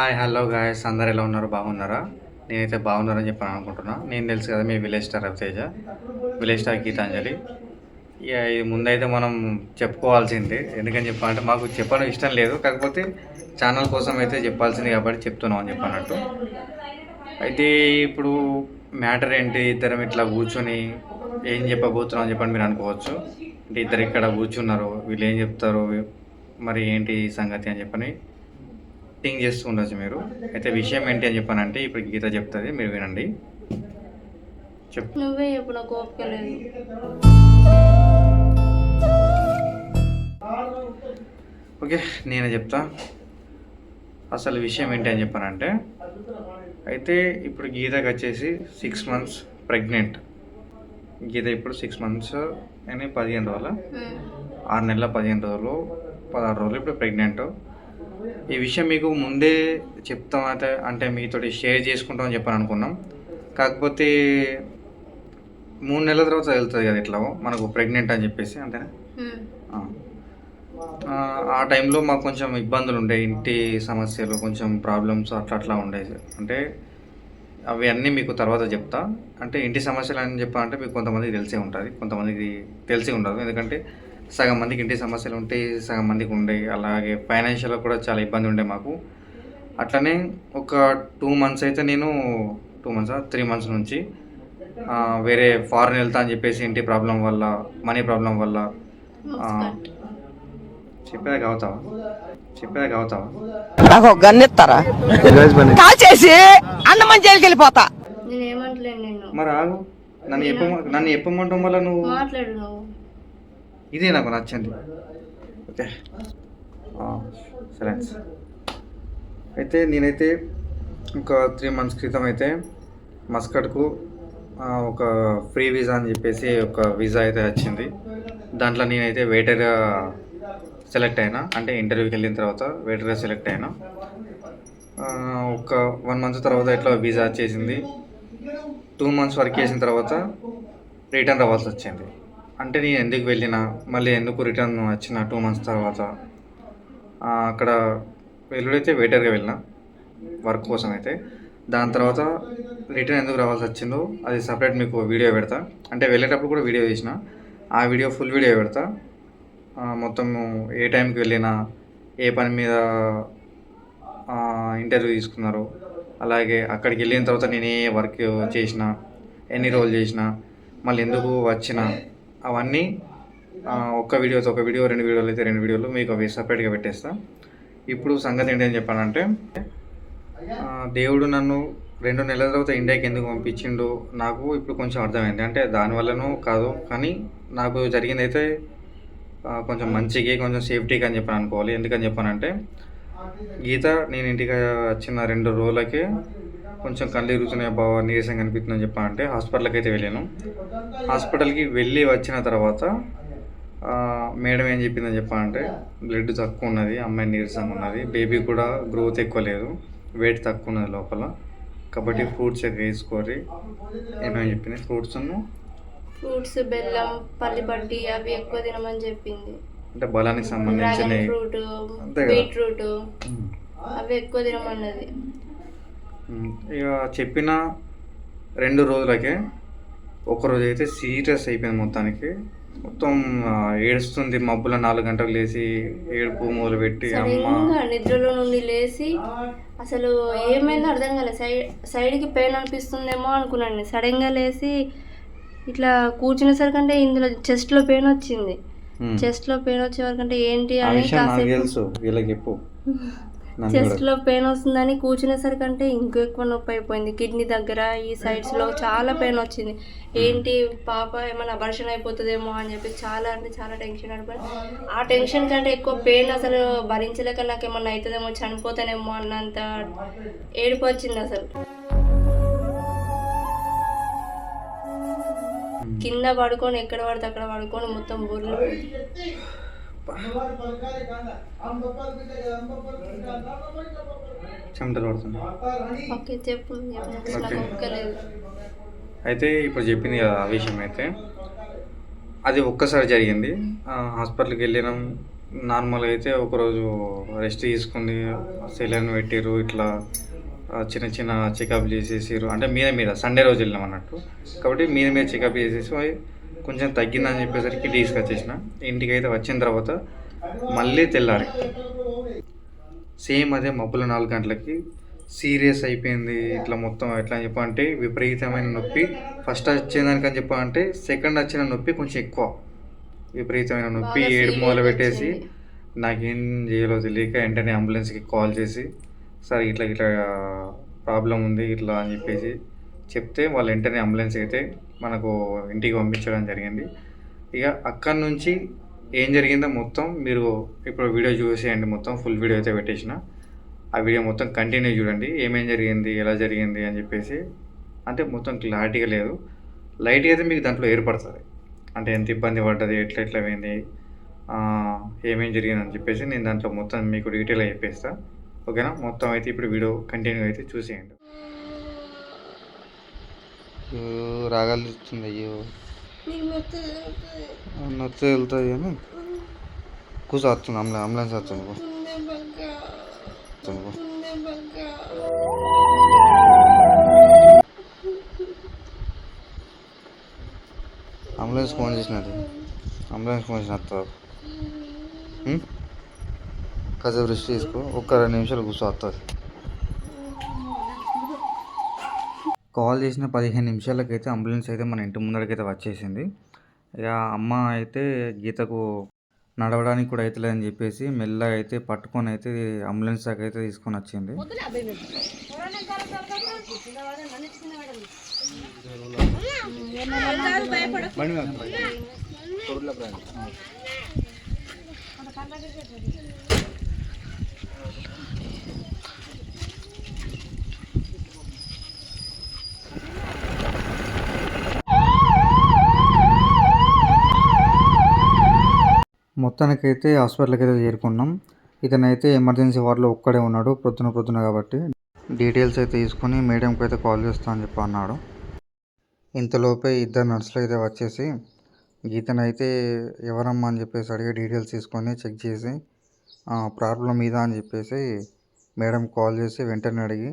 Hi hello guys. అందరు ఎలా ఉన్నారు? బాగున్నారా? నేనైతే బాగున్నారని చెప్పాను అనుకుంటున్నా. నేను తెలుసు కదా మీ village star Ravi Teja village star Geetanjali. ఇక ఇది ముందైతే మనం చెప్పుకోవాల్సింది ఎందుకని చెప్పాలంటే మాకు చెప్పడం ఇష్టం లేదు. కాకపోతే ఛానల్ కోసం అయితే చెప్పాల్సింది కాబట్టి చెప్తున్నాం అని చెప్పన్నట్టు అయితే ఇప్పుడు మ్యాటర్ ఏంటి? ఇద్దరం ఇట్లా కూర్చొని ఏం చెప్పబోతున్నాం అని చెప్పని మీరు అనుకోవచ్చు. అంటే ఇద్దరు ఇక్కడ కూర్చున్నారు వీళ్ళు ఏం చెప్తారు? మరి ఏంటి ఈ సంగతి అని చెప్పని థింక్ చేస్తూ ఉండొచ్చు మీరు. అయితే విషయం ఏంటి అని చెప్పానంటే ఇప్పుడు గీత చెప్తుంది మీరు వినండి. చెప్పు. నువ్వే చెప్పు నాకు ఓపిక లేదు. ఓకే నేనే చెప్తా. అసలు విషయం ఏంటి అని చెప్పానంటే అయితే ఇప్పుడు గీతకి వచ్చేసి సిక్స్ మంత్స్ ప్రెగ్నెంట్ గీత ఇప్పుడు సిక్స్ మంత్స్ అని పదిహేను రోజుల. ఆరు నెలల పదిహేను రోజులు పదహారు రోజులు ఇప్పుడు ప్రెగ్నెంట్ ఈ విషయం మీకు ముందే చెప్తాం అయితే అంటే మీతోటి షేర్ చేసుకుంటామని చెప్పని అనుకున్నాం. కాకపోతే మూడు నెలల తర్వాత వెళ్తుంది కదా ఇట్లా మనకు ప్రెగ్నెంట్ అని చెప్పేసి అంతేనా? ఆ. టైంలో మాకు కొంచెం ఇబ్బందులు ఉండే ఇంటి సమస్యలు కొంచెం ప్రాబ్లమ్స్ అట్లా అట్లా ఉండేది అంటే అవి అన్నీ మీకు తర్వాత చెప్తా. అంటే ఇంటి సమస్యలు అని చెప్పాలంటే మీకు కొంతమందికి తెలిసే ఉంటుంది కొంతమందికి తెలిసి ఉండదు. ఎందుకంటే సగం మందికి ఇంటి సమస్యలు ఉంటాయి సగం మందికి ఉండే అలాగే ఫైనాన్షియల్గా కూడా చాలా ఇబ్బంది ఉండే మాకు. అట్లనే ఒక టూ మంత్స్ అయితే నేను టూ మంత్స్ త్రీ మంత్స్ నుంచి ఆ, వేరే ఫారెన్ వెళ్తా అని చెప్పేసి ఇంటి ప్రాబ్లం వల్ల మనీ ప్రాబ్లం వల్ల ఆ, చెప్పేదా కావుతావా? చెప్పేదా కావుతావా? నాకు ఒక గన్ ఇస్తారా కాల్చేసి అన్నమని జైలుకి వెళ్ళిపోతా. నేను ఏమంటలేను నిన్ను. మరి ఆగు. నన్ను చెప్ప నన్ను చెప్పమంటాం వల్ల నువ్వు? మాట్లాడు నువ్వు ఇదే నాకు నచ్చింది. ఓకే. సరే. అయితే నేనైతే ఒక త్రీ మంత్స్ క్రితం అయితే మస్కట్కు ఒక ఫ్రీ వీసా అని చెప్పేసి ఒక వీసా అయితే వచ్చింది. దాంట్లో నేనైతే వెయిటర్గా సెలెక్ట్ అయినా అంటే ఇంటర్వ్యూకి వెళ్ళిన తర్వాత వెయిటర్గా సెలెక్ట్ అయినా ఒక వన్ మంత్ తర్వాత ఇట్లా వీసా వచ్చేసింది. టూ మంత్స్ వర్క్ చేసిన తర్వాత రిటర్న్ రావాల్సి వచ్చింది. అంటే నేను ఎందుకు వెళ్ళినా? మళ్ళీ ఎందుకు రిటర్న్ వచ్చిన టూ మంత్స్ తర్వాత? అక్కడ వెళ్ళుడైతే వెయిటర్గా వెళ్ళిన వర్క్ కోసం అయితే. దాని తర్వాత రిటర్న్ ఎందుకు రావాల్సి వచ్చిందో అది సపరేట్ మీకు వీడియో పెడతా. అంటే వెళ్ళేటప్పుడు కూడా వీడియో చేసిన. ఆ వీడియో ఫుల్ వీడియో పెడతా. మొత్తం ఏ టైంకి వెళ్ళినా ఏ పని మీద ఇంటర్వ్యూ తీసుకున్నారు అలాగే అక్కడికి వెళ్ళిన తర్వాత నేను ఏ వర్క్ చేసిన ఎన్ని రోజులు చేసిన మళ్ళీ ఎందుకు వచ్చిన అవన్నీ ఒక్క వీడియోతో ఒక వీడియో రెండు వీడియోలు అయితే రెండు వీడియోలు మీకు అవి సపరేట్గా పెట్టేస్తా. ఇప్పుడు సంగతి ఏంటి అని చెప్పానంటే దేవుడు నన్ను రెండు నెలల తర్వాత ఇండియాకి ఎందుకు పంపించిండు నాకు ఇప్పుడు కొంచెం అర్థమైంది. అంటే దానివల్లనూ కాదు కానీ నాకు జరిగింది అయితే కొంచెం మంచికి కొంచెం సేఫ్టీకి అని చెప్పని అనుకోవాలి. ఎందుకని చెప్పానంటే గీత నేను ఇంటికి వచ్చిన రెండు రోజులకే కొంచెం కళ్ళు తిరుగుతున్నాయి బాగా నీరసం కనిపిస్తుందని చెప్పానంటే హాస్పిటల్కి అయితే వెళ్ళాను. హాస్పిటల్కి వెళ్ళి వచ్చిన తర్వాత మేడం ఏం చెప్పిందని చెప్పానంటే బ్లడ్ తక్కువ ఉన్నది అమ్మాయి నీరసంగా ఉన్నది బేబీ కూడా గ్రోత్ ఎక్కువ లేదు వెయిట్ తక్కువ ఉన్నది లోపల. కాబట్టి ఫ్రూట్స్ ఎక్కువ వేసుకోరి ఏమేమి చెప్పింది? ఫ్రూట్స్ ఫ్రూట్స్ బెల్లం పల్లి పట్టి అవి ఎక్కువ తినమని చెప్పింది. అంటే బలానికి సంబంధించిన. బీట్రూట్ అవి ఎక్కువ తినమన్నది. ఇక చెప్పిన రెండు రోజులకే ఒక రోజు అయితే సీరియస్ అయిపోయింది మొత్తానికి. మొత్తం ఏడుస్తుంది మబ్బుల నాలుగు గంటలకు లేచి ఏడుపు మొదలు పెట్టి నిద్రలో నుండి లేచి అసలు ఏమైందో అర్థం కాలేదు సైడ్ సైడ్కి పెయిన్ అనిపిస్తుందేమో అనుకున్నాను నేను. సడన్గా లేచి ఇట్లా కూర్చునేసరికంటే ఇందులో చెస్ట్లో పెయిన్ వచ్చింది. చెస్ట్లో పెయిన్ వచ్చే వరకంటే ఏంటి అని తెలుసు వీళ్ళకి చెప్పు. చెస్ట్. లో పెయిన్ వస్తుందని కూర్చునేసరికంటే ఇంకో ఎక్కువ నొప్పి అయిపోయింది. కిడ్నీ దగ్గర ఈ సైడ్స్లో చాలా పెయిన్ వచ్చింది. ఏంటి పాప ఏమైనా అబర్షన్ అయిపోతుందేమో అని చెప్పి చాలా అంటే చాలా టెన్షన్ పడిపోయింది ఆ టెన్షన్ కంటే ఎక్కువ పెయిన్ అసలు భరించలేక నాకు ఏమన్నా అవుతుందేమో చనిపోతానేమో అన్నంత ఏడుపు వచ్చింది అసలు. కింద పడుకొని ఎక్కడ పడితే అక్కడ పడుకొని మొత్తం బుర్రలు చెమటలు పడుతుంది అయితే ఇప్పుడు చెప్పింది కదా ఆ విషయం అయితే. అది ఒక్కసారి జరిగింది. ఆ, హాస్పిటల్కి వెళ్ళినాం. నార్మల్గా అయితే ఒకరోజు రెస్ట్ తీసుకుంది సెలైన్ పెట్టిర్రు. ఇట్లా చిన్న చిన్న చెకప్ చేసేసారు అంటే మీద మీద సండే రోజు వెళ్ళినాం అన్నట్టు. కాబట్టి మీద మీద చెకప్ చేసేసి కొంచెం తగ్గిందని చెప్పేసరికి తీసుకొచ్చేసిన. ఇంటికి అయితే వచ్చిన తర్వాత మళ్ళీ తెల్లారి. సేమ్ అదే మబ్బుల నాలుగు గంటలకి సీరియస్ అయిపోయింది ఇట్లా మొత్తం ఎట్లా అని చెప్పాలంటే విపరీతమైన నొప్పి. ఫస్ట్ వచ్చేదానికని చెప్పాలంటే సెకండ్ వచ్చిన నొప్పి కొంచెం ఎక్కువ. విపరీతమైన నొప్పి ఏడు మూల serious పెట్టేసి. నాకేం చేయాలో తెలియక వెంటనే అంబులెన్స్కి కాల్ చేసి సార్ ఇట్లా ఇట్లా ప్రాబ్లం ఉంది ఇట్లా అని చెప్పేసి చెప్తే వాళ్ళు వెంటనే అంబులెన్స్ అయితే మనకు ఇంటికి పంపించడం జరిగింది. ఇక అక్కడి నుంచి ఏం జరిగిందో మొత్తం మీరు ఇప్పుడు వీడియో చూసేయండి. మొత్తం ఫుల్ వీడియో అయితే పెట్టేసిన. ఆ వీడియో మొత్తం కంటిన్యూ చూడండి. ఏమేం జరిగింది ఎలా జరిగింది అని చెప్పేసి అంటే మొత్తం క్లారిటీగా లేదు. లైట్గా అయితే మీకు దాంట్లో ఏర్పడుతుంది. అంటే ఎంత ఇబ్బంది పడ్డది ఎట్లా ఎట్లా పోయింది ఏమేం జరిగింది అని చెప్పేసి నేను దాంట్లో మొత్తం మీకు డీటెయిల్ చెప్పేస్తా. ఓకేనా? మొత్తం అయితే ఇప్పుడు వీడియో కంటిన్యూ అయితే చూసేయండి. రాగాలు ఇస్తుంది అయ్యో. నొచ్చి వెళ్తుంది కానీ కూర్చో వస్తుంది అంబులెన్స్ అంబులెన్స్ వస్తుంది అంబులెన్స్ ఫోన్ చేసినది అంబులెన్స్ ఫోన్ చేసిన కాసేపు రెస్ట్ తీసుకో. ఒక్క రెండు నిమిషాలు కూర్చో వస్తుంది కాల్ చేసిన పదిహేను నిమిషాలకైతే అంబులెన్స్ అయితే మన ఇంటి ముందరకైతే వచ్చేసింది. ఇక అమ్మ అయితే గీతకు నడవడానికి కూడా అవుతలేదని చెప్పేసి మెల్లగా అయితే పట్టుకొని అయితే అంబులెన్స్ దాకా అయితే తీసుకొని వచ్చింది. మొత్తానికైతే హాస్పిటల్కి అయితే చేరుకున్నాం. ఇతనైతే ఎమర్జెన్సీ వార్డులో ఒక్కడే ఉన్నాడు పొద్దున ప్రొద్దున కాబట్టి. డీటెయిల్స్ అయితే తీసుకొని మేడంకి అయితే కాల్ చేస్తా అని చెప్పి అన్నాడు. ఇంతలోపే ఇద్దరు నర్సులు అయితే వచ్చేసి గీతనైతే ఎవరమ్మా? అని చెప్పేసి అడిగి డీటెయిల్స్ తీసుకొని చెక్ చేసి ప్రాబ్లం ఇదా? అని చెప్పేసి మేడం కాల్ చేసి వెంటనే అడిగి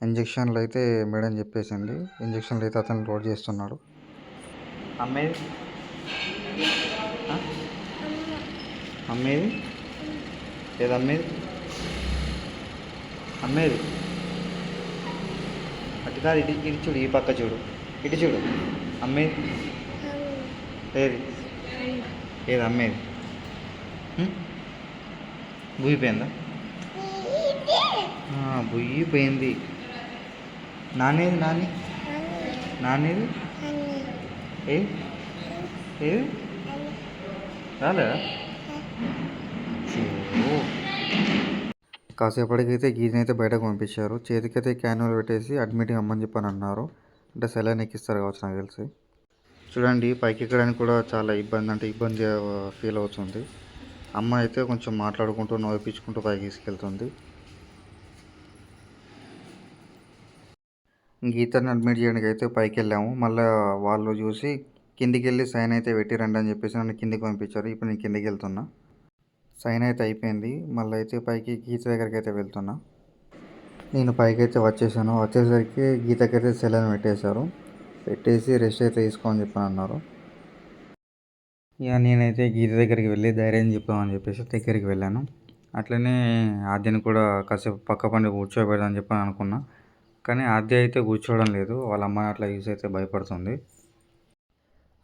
ఇంజక్షన్లు అయితే మేడం చెప్పేసింది. ఇంజక్షన్లు అయితే అతను లోడ్ చేస్తున్నాడు. అమ్మాయి? అమ్మేది? ఏది అమ్మేది? అమ్మేది? అటు కాదు ఇటు ఇటు చూడు ఈ పక్క చూడు. ఇటు చూడు. అమ్మేది? ఏది? ఏది అమ్మేది? బుయ్యిపోయిందా బుయ్యిపోయింది నానేది నాని నానేది ఏ ఏది? రాలేదా? కాసేపటికైతే గీతనైతే బయటకు పంపించారు. చేతికైతే క్యాన్యువల్ పెట్టేసి అడ్మిట్ అమ్మని చెప్పని అన్నారు. అంటే సెలైన్ ఎక్కిస్తారు కావచ్చు నాకు తెలిసి. చూడండి పైకి ఎక్కడానికి కూడా చాలా ఇబ్బంది అంటే ఇబ్బంది ఫీల్ అవుతుంది. అమ్మ అయితే కొంచెం మాట్లాడుకుంటూ నవ్విపించుకుంటూ పైకి తీసుకెళ్తుంది. గీతని అడ్మిట్ చేయడానికి అయితే పైకి వెళ్ళాము. మళ్ళీ వాళ్ళు చూసి కిందికి వెళ్ళి సైన్ అయితే పెట్టిరండి అని చెప్పేసి నన్ను కిందికి పంపించారు. ఇప్పుడు నేను కిందికి వెళ్తున్నా. సైన్ అయితే అయిపోయింది. మళ్ళీ అయితే పైకి గీత దగ్గరికి అయితే వెళ్తున్నా. నేను పైకి అయితే వచ్చేసాను. వచ్చేసరికి గీతకైతే సెలైన్ పెట్టేశారు. పెట్టేసి రెస్ట్ అయితే తీసుకోమని చెప్పని అన్నారు. ఇక నేనైతే గీత దగ్గరికి వెళ్ళి ధైర్యం చెప్పామని చెప్పేసి దగ్గరికి వెళ్ళాను. అట్లనే ఆద్యని కూడా కాసేపు పక్క పండి కూర్చోబెడదామని చెప్పని అనుకున్నా. కానీ ఆద్య అయితే కూర్చోవడం లేదు. వాళ్ళ అమ్మ అట్లా యూస్ అయితే భయపడుతుంది.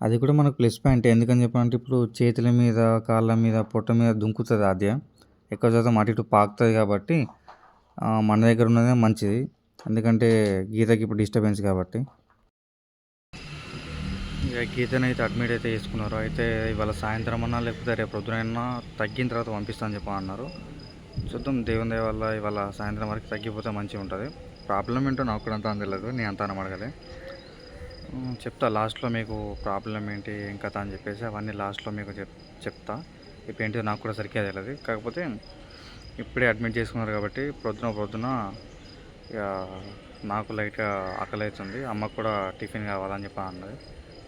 అది కూడా మనకు ప్లస్ పాయింట్ ఎందుకని చెప్పాలంటే ఇప్పుడు చేతుల మీద కాళ్ళ మీద పొట్ట మీద దుంకుతుంది ఆద్య. ఎక్కువ శాతం అటు ఇటు పాకుతుంది కాబట్టి మన దగ్గర ఉన్నదే మంచిది. ఎందుకంటే గీతకి ఇప్పుడు డిస్టర్బెన్స్ కాబట్టి. ఇక గీతను అయితే అడ్మిట్ అయితే చేసుకున్నారు. అయితే ఇవాళ సాయంత్రం అన్నా లేకపోతే రేపు పొద్దునైనా తగ్గిన తర్వాత పంపిస్తాను చెప్పా అన్నారు. చూద్దాం దేవుని దయ వల్ల ఇవాళ సాయంత్రం వరకు తగ్గిపోతే మంచిగా ఉంటుంది ప్రాబ్లం ఏంటో నాకు కూడా అంత తెలియదు. నేను అంతా అడగలే. చెప్తా. లాస్ట్లో మీకు ప్రాబ్లం ఏంటి ఏం కథ అని చెప్పేసి అవన్నీ లాస్ట్లో మీకు చెప్ చెప్తా. ఇప్పుడు ఏంటో నాకు కూడా సరిగ్గా తెలియదు కాకపోతే ఇప్పుడే అడ్మిట్ చేసుకున్నారు కాబట్టి ప్రొద్దున ప్రొద్దున ఇక నాకు లైట్గా ఆకలి అవుతుంది అమ్మకు కూడా టిఫిన్ కావాలని చెప్పి అన్నది.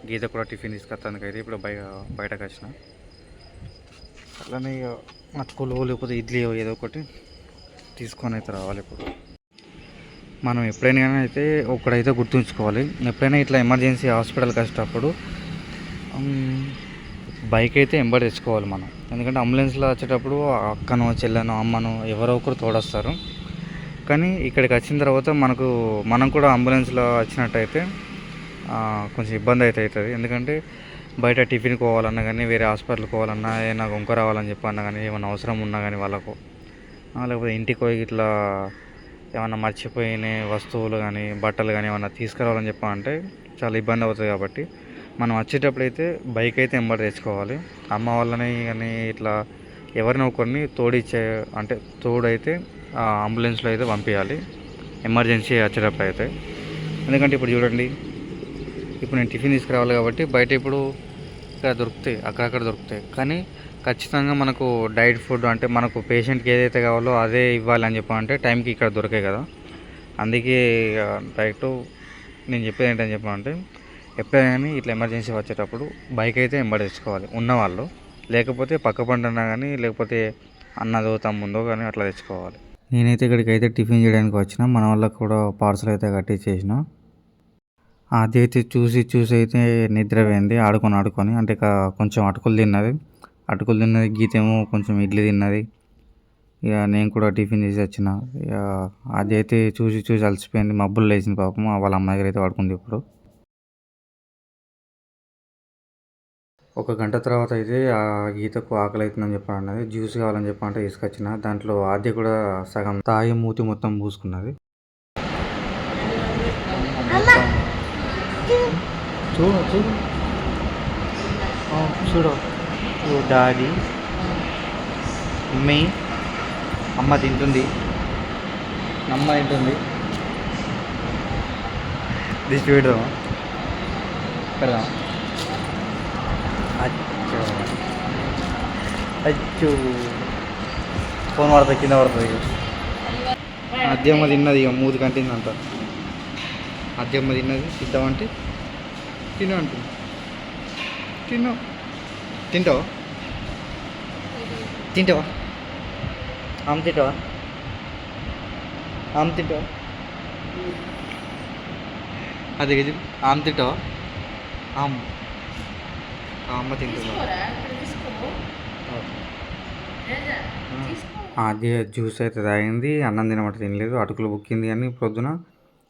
గీత కూడా టిఫిన్ తీసుకొస్తానికైతే అయితే ఇప్పుడు బయ బయటకు వచ్చిన. అలానే ఇక అటుకులు లేకపోతే ఇడ్లీ ఏదో ఒకటి తీసుకొని అయితే రావాలి ఇప్పుడు. మనం ఎప్పుడైనా అయితే ఒకడైతే గుర్తుంచుకోవాలి. ఎప్పుడైనా ఇట్లా ఎమర్జెన్సీ హాస్పిటల్కి వచ్చేటప్పుడు బైక్ అయితే ఎంబడి తెచ్చుకోవాలి మనం. ఎందుకంటే అంబులెన్స్లో వచ్చేటప్పుడు అక్కనో చెల్లెనో అమ్మనో ఎవరో ఒకరు తోడొస్తారు. కానీ ఇక్కడికి వచ్చిన తర్వాత మనకు మనం కూడా అంబులెన్స్లో వచ్చినట్టయితే కొంచెం ఇబ్బంది అయితే అవుతుంది. ఎందుకంటే బయట టిఫిన్ పోవాలన్నా కానీ వేరే హాస్పిటల్కి పోవాలన్నా ఏమైనా గొంక రావాలని చెప్పి అన్నా కానీ ఏమైనా అవసరం ఉన్నా కానీ వాళ్ళకు. లేకపోతే ఇంటికి పోయి ఇట్లా ఏమైనా మర్చిపోయిన వస్తువులు కానీ బట్టలు కానీ ఏమైనా తీసుకురావాలని చెప్పాలంటే చాలా ఇబ్బంది అవుతుంది కాబట్టి మనం వచ్చేటప్పుడు అయితే బైక్ అయితే ఎంబడి తెచ్చుకోవాలి. అమ్మ వాళ్ళని కానీ ఇట్లా ఎవరినో ఒకరిని తోడిచ్చే అంటే తోడైతే అంబులెన్స్లో అయితే పంపించాలి ఎమర్జెన్సీ వచ్చేటప్పుడు అయితే. ఎందుకంటే ఇప్పుడు చూడండి ఇప్పుడు నేను టిఫిన్ తీసుకురావాలి కాబట్టి బయట ఇప్పుడు ఇక్కడ దొరుకుతాయి అక్కడక్కడ దొరుకుతాయి. కానీ ఖచ్చితంగా మనకు డైట్ ఫుడ్ అంటే మనకు పేషెంట్కి ఏదైతే కావాలో అదే ఇవ్వాలి అని చెప్పాలంటే టైంకి ఇక్కడ దొరికాయి కదా. అందుకే డైరెక్ట్ నేను చెప్పేది ఏంటని చెప్పాలంటే ఎప్పుడైనా కానీ ఇట్లా ఎమర్జెన్సీ వచ్చేటప్పుడు బైక్ అయితే ఎంబడి తెచ్చుకోవాలి. ఉన్నవాళ్ళు లేకపోతే పక్క పంటన్నా కానీ లేకపోతే అన్నదో తమ్ముందో కానీ అట్లా తెచ్చుకోవాలి. నేనైతే ఇక్కడికి అయితే టిఫిన్ చేయడానికి వచ్చిన. మన వాళ్ళకి కూడా పార్సల్ అయితే కట్టించేసిన అది అయితే చూసి చూసి అయితే నిద్ర పోయింది. ఆడుకొని ఆడుకొని అంటే కొంచెం అటుకులు తిన్నది. అటుకులు తిన్నది గీతేమో కొంచెం ఇడ్లీ తిన్నది. ఇక నేను కూడా టిఫిన్ చేసి వచ్చిన. ఇక అది అయితే చూసి చూసి అలసిపోయింది. మబ్బులు లేచింది పాపం. వాళ్ళ అమ్మాయి దగ్గర అయితే పడుకుంది ఇప్పుడు. ఒక గంట తర్వాత అయితే ఆ గీతకు ఆకలి అవుతుందని చెప్పి అన్నది జ్యూస్ కావాలని చెప్పి అంటే తీసుకొచ్చిన. దాంట్లో ఆద్య కూడా సగం తాగి మూతి మొత్తం పూసుకున్నది. చూడు చూడు. చూడు. డాడీ మమ్మీ అమ్మ తింటుంది. అమ్మ తింటుంది. దిష్టి పెడదామా పెడదామా అచ్చో. అచ్చో. ఫోన్ పడుతుంది కింద పడుతుంది అద్దెమ్మ తిన్నది ఇక మూతి కంటింది అంత అద్దెమ్మ తిన్నది తిద్దామంటే తిను అంటుంది. తిను. తింటావా? తింటావా? ఆమె తింటావా? ఆమె తింటావా? అదే గజు ఆమె తింటావా? ఆమె. అమ్మ తింటుందా. అది జ్యూస్ అయితే తాగింది అన్నం తినమాట తినలేదు అటుకులు బుక్కింది కానీ పొద్దున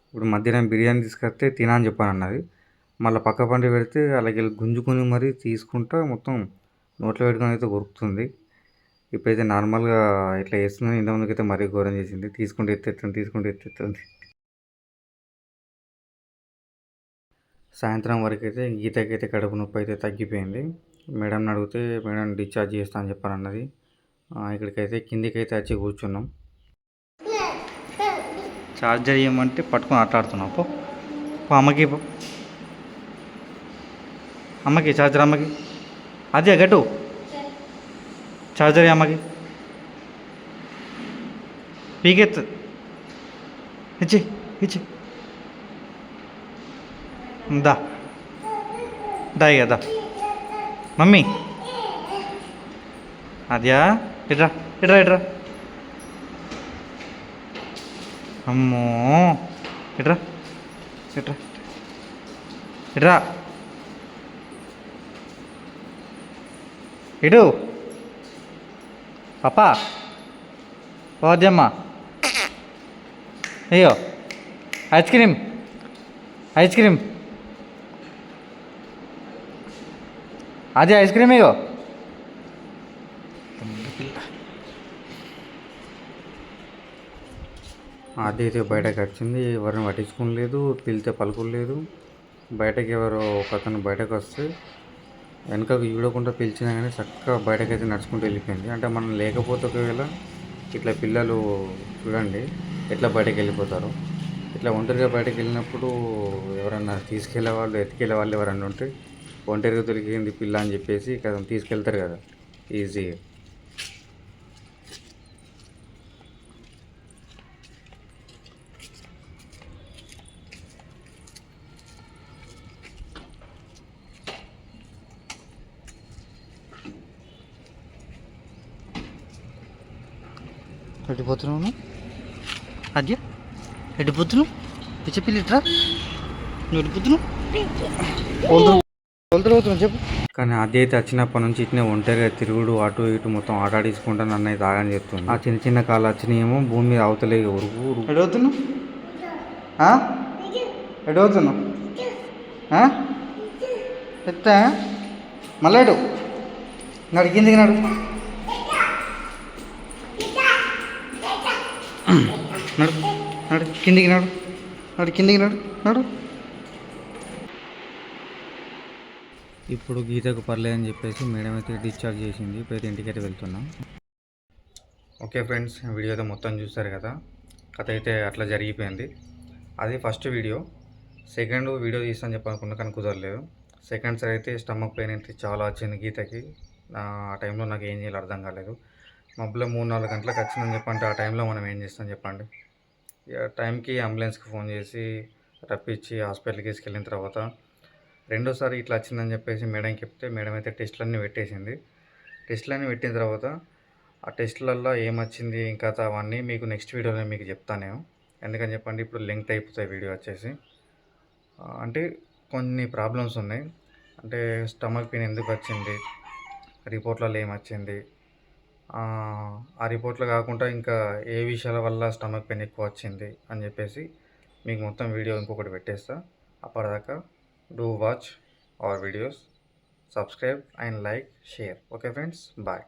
ఇప్పుడు మధ్యాహ్నం బిర్యానీ తీసుకొస్తే తినా అని చెప్పాను అన్నది మళ్ళీ పక్క పంట పెడితే అలాగే గుంజుకొని మరీ తీసుకుంటా మొత్తం నోట్లో పెట్టుకొని అయితే కొరుకుతుంది. ఇప్పుడైతే నార్మల్గా ఇట్లా వేస్తున్నాను ఇంతకుముందుకు అయితే మరీ ఘోరం చేసింది. తీసుకుంటే ఎత్తెత్తుంది తీసుకుంటే ఎత్తెత్తుంది సాయంత్రం వరకు అయితే గీతకైతే కడుపు నొప్పి అయితే తగ్గిపోయింది. మేడంని అడిగితే మేడం డిశ్చార్జ్ చేస్తా అని చెప్పాను అన్నది ఇక్కడికైతే కిందికైతే వచ్చి కూర్చున్నాం. ఛార్జర్ ఇవ్వమంటే పట్టుకొని ఆటాడుతున్నాం పో అమ్మకి పో. అమ్మకి ఛార్జర్ అమ్మకి. అదే గట్టు. ఛార్జర్ ఇయ్యి అమ్మకి పీకెత్తు ఇచ్చి ఇచ్చి దా దా ఇక దా మమ్మీ అద్యా ఇట్రా ఇట్రా ఇట్రా అమ్మో ఇట్రా ఇట్రా ఇట్రా ఇటు పాపా ఓద్యమ్మ అయ్యో ఐస్ క్రీమ్ ఐస్ క్రీమ్ అది ఐస్ క్రీమ్ అయ్యో అది అయితే బయటకు వచ్చింది ఎవరిని పట్టించుకోలేదు పిలితే పలుకోలేదు. బయటకి ఎవరో ఒక అతను బయటకు వస్తే వెనకకు చూడకుండా పిలిచినా కానీ చక్కగా బయటకైతే నడుచుకుంటూ వెళ్ళిపోయింది. అంటే మనం లేకపోతే ఒకవేళ ఇట్లా పిల్లలు చూడండి ఎట్లా బయటకు వెళ్ళిపోతారు ఇట్లా ఒంటరిగా బయటకు వెళ్ళినప్పుడు ఎవరన్నా తీసుకెళ్ళే వాళ్ళు ఎత్తుకెళ్ళే వాళ్ళు ఎవరన్నా ఉంటే ఒంటరిగా దొరికింది పిల్ల అని చెప్పేసి కదా తీసుకెళ్తారు కదా ఈజీగా. ఎడిపోతున్నావు అద్య ఎడిపోతున్నావు? పిచ్చ పిల్లిట్రా నువ్వు ఎడిపోతున్నావు? చెప్పు. కానీ అది అయితే వచ్చినప్పటి నుంచి ఇట్నే ఒంటరిగా తిరుగుడు అటు ఇటు మొత్తం ఆటాడించుకుంటా నన్ను అయితే ఆగని చెప్తుంది ఆ చిన్న చిన్న కాళ్ళు వచ్చినాయేమో భూమి మీద అవతలే ఉరుగు ఎడవుతున్నావు? ఎడవుతున్నావు? ఎట్టా మళ్ళీ ఎడు. నడు కిందికి నడు. నడు నడు కిందికి నడు నడు కిందికి నడు నడు. ఇప్పుడు గీతకు పర్లేదని చెప్పేసి మేడం అయితే డిశ్చార్జ్ చేసింది. ఇప్పుడు ఇంటికి అయితే వెళ్తున్నాం. ఓకే ఫ్రెండ్స్ వీడియో అయితే మొత్తం చూస్తారు కదా? కథ అయితే అట్లా జరిగిపోయింది. అది ఫస్ట్ వీడియో. సెకండ్ వీడియో తీస్తాను చెప్పనుకున్నా కానీ కుదరలేదు. సెకండ్ సార్ అయితే స్టమక్ పెయిన్ అయితే చాలా వచ్చింది గీతకి. ఆ టైంలో నాకు ఏం చేయాలో అర్థం కాలేదు. మబ్బులో మూడు నాలుగు గంటలకు వచ్చిందని చెప్పంటే ఆ టైంలో మనం ఏం చేస్తాం చెప్పండి. ఇక టైంకి అంబులెన్స్కి ఫోన్ చేసి రప్పించి హాస్పిటల్కి తీసుకెళ్ళిన తర్వాత రెండోసారి ఇట్లా వచ్చిందని చెప్పేసి మేడంకి చెప్తే మేడం అయితే టెస్టులన్నీ పెట్టేసింది. టెస్టులన్నీ పెట్టిన తర్వాత ఆ టెస్టులల్లో ఏమొచ్చింది ఇంకా అవన్నీ మీకు నెక్స్ట్ వీడియోలో మీకు చెప్తాను నేను. ఎందుకని చెప్పండి ఇప్పుడు లింక్ అయిపోతాయి వీడియో వచ్చేసి. అంటే కొన్ని ప్రాబ్లమ్స్ ఉన్నాయి. అంటే స్టమక్ పెయిన్ ఎందుకు వచ్చింది? రిపోర్ట్లలో ఏమొచ్చింది? ఆ రిపోర్ట్లు కాకుండా ఇంకా ఏ విషయాల వల్ల స్టమక్ పెయిన్ ఎక్కువ వచ్చింది అని చెప్పేసి మీకు మొత్తం వీడియో ఇంకొకటి పెట్టేస్తా. అప్పటిదాకా do watch our videos subscribe and like share. Okay friends bye.